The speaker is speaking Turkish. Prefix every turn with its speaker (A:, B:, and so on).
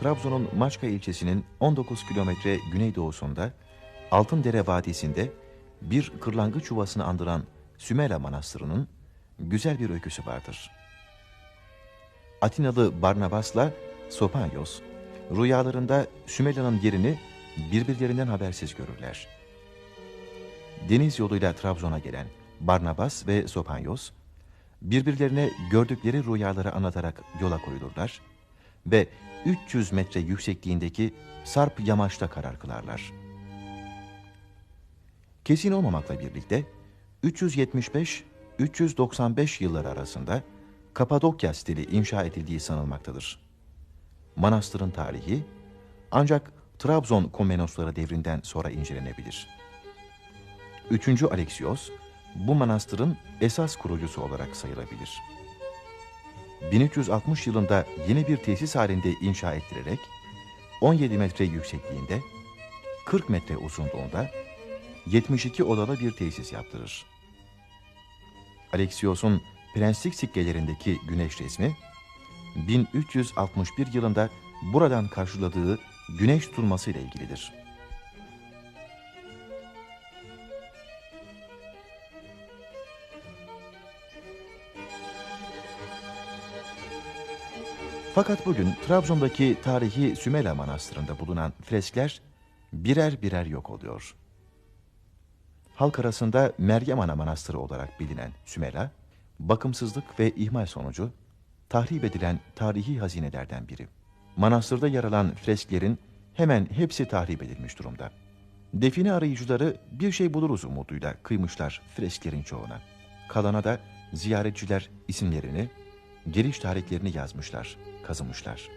A: Trabzon'un Maçka ilçesinin 19 kilometre güneydoğusunda Altındere Vadisi'nde bir kırlangıç yuvasını andıran Sümela Manastırı'nın güzel bir öyküsü vardır. Atinalı Barnabas'la Sopanyos rüyalarında Sümela'nın yerini birbirlerinden habersiz görürler. Deniz yoluyla Trabzon'a gelen Barnabas ve Sopanyos birbirlerine gördükleri rüyaları anlatarak yola koyulurlar ve 300 metre yüksekliğindeki Sarp yamaçta karar kılarlar. Kesin olmamakla birlikte 375-395 yılları arasında Kapadokya stili inşa edildiği sanılmaktadır. Manastırın tarihi ancak Trabzon Komnenosları devrinden sonra incelenebilir. 3. Alexios bu manastırın esas kurucusu olarak sayılabilir. 1360 yılında yeni bir tesis halinde inşa ettirerek 17 metre yüksekliğinde, 40 metre uzunluğunda 72 odalı bir tesis yaptırır. Alexios'un prenslik sikkelerindeki güneş resmi 1361 yılında buradan karşıladığı güneş tutulması ile ilgilidir. Fakat bugün Trabzon'daki tarihi Sümela Manastırı'nda bulunan freskler birer birer yok oluyor. Halk arasında Meryem Ana Manastırı olarak bilinen Sümela, bakımsızlık ve ihmal sonucu tahrip edilen tarihi hazinelerden biri. Manastırda yer alan fresklerin hemen hepsi tahrip edilmiş durumda. Define arayıcıları bir şey buluruz umuduyla kıymışlar fresklerin çoğuna. Kalana da ziyaretçiler isimlerini, geliş tarihlerini yazmışlar, kazımışlar.